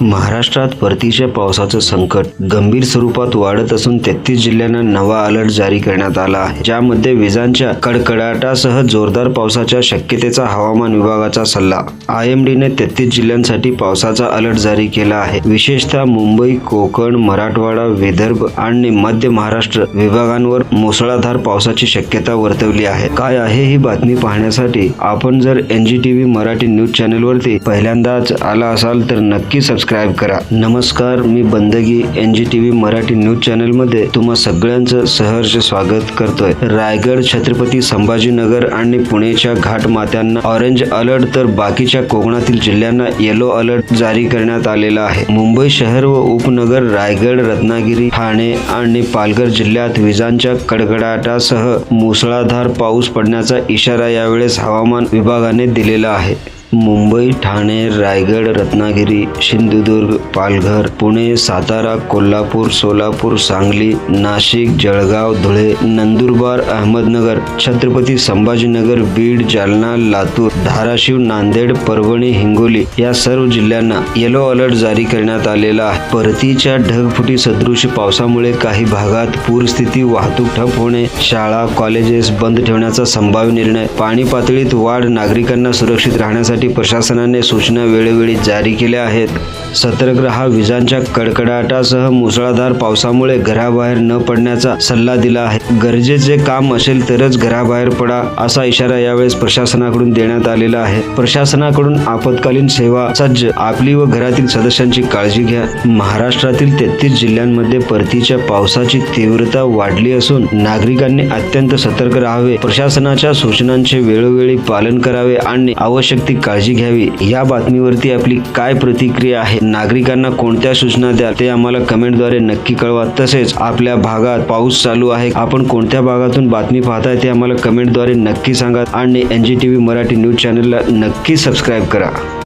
महाराष्ट्रात परतीच्या पावसाचं संकट गंभीर स्वरूपात वाढत असून तेहतीस जिल्ह्यांना नवा अलर्ट जारी करण्यात आला आहे. ज्यामध्ये विजांच्या कडकडाटासह जोरदार पावसाच्या शक्यतेचा हवामान विभागाचा सल्ला. आय एम डीने तेहतीस जिल्ह्यांसाठी पावसाचा अलर्ट जारी केला आहे. विशेषतः मुंबई कोकण मराठवाडा विदर्भ आणि मध्य महाराष्ट्र विभागांवर मुसळधार पावसाची शक्यता वर्तवली आहे. काय आहे ही बातमी पाहण्यासाठी आपण जर N G T V Marathi news चॅनलवरती पहिल्यांदाच आला असाल तर नक्की सबस्क्राईब करा. नमस्कार मी Bandagi N G T V Marathi news चॅनलमध्ये तुम्हा सगळ्यांचं सहर्ष स्वागत करतोय. रायगड छत्रपती संभाजीनगर आणि पुणेच्या घाट मात्यांना ऑरेंज अलर्ट तर बाकीच्या कोकणातील जिल्ह्यांना येलो अलर्ट जारी करण्यात आलेला आहे. मुंबई शहर व उपनगर रायगड रत्नागिरी ठाणे आणि पालघर जिल्ह्यात विजांच्या कडकडाटासह मुसळधार पाऊस पडण्याचा इशारा यावेळेस हवामान विभागाने दिलेला आहे. मुंबई ठाणे रायगड रत्नागिरी सिंधुदुर्ग पालघर पुणे सातारा कोल्हापूर सोलापूर सांगली नाशिक जळगाव धुळे नंदुरबार अहमदनगर छत्रपती संभाजीनगर बीड जालना लातूर धाराशिव नांदेड परभणी हिंगोली या सर्व जिल्ह्यांना येलो अलर्ट जारी करण्यात आलेला आहे. परतीच्या ढगफुटी सदृश पावसामुळे काही भागात पूरस्थिती वाहतूक ठप होणे शाळा कॉलेजेस बंद ठेवण्याचा संभाव्य निर्णय पाणी पातळीत वाढ नागरिकांना सुरक्षित राहण्यासाठी प्रशासनाने सूचना वेळोवेळी जारी केल्या आहेत. सतर्क विजांच्या कडकडाटासह मुसळधार पावसामुळे घराबाहेर न पडण्याचा सल्ला दिला आहे. गरजेचे काम असेल तरच घराबाहेर पडा असा इशारा यावेळेस प्रशासनाकडून देण्यात आलेला आहे. प्रशासनाकडून आपत्कालीन सेवा सज्ज आपली व घरातील सदस्यांची काळजी घ्या. महाराष्ट्रातील तेहतीस जिल्ह्यांमध्ये परतीच्या पावसाची तीव्रता वाढली असून नागरिकांनी अत्यंत सतर्क राहावे. प्रशासनाच्या सूचनांचे वेळोवेळी पालन करावे आणि आवश्यक ती काळजी घ्यावी. या बातमीवरती आपली काय प्रतिक्रिया आहे? नागरिकांना कोणत्या सूचना द्या ते आम्हाला कमेंटद्वारे नक्की कळवा. तसेच आपल्या भागात पाऊस चालू आहे. आपण कोणत्या भागातून बातमी पाहताय ते आम्हाला कमेंटद्वारे नक्की सांगा. आणि N G T V Marathi news चॅनलला नक्की सबस्क्राईब करा.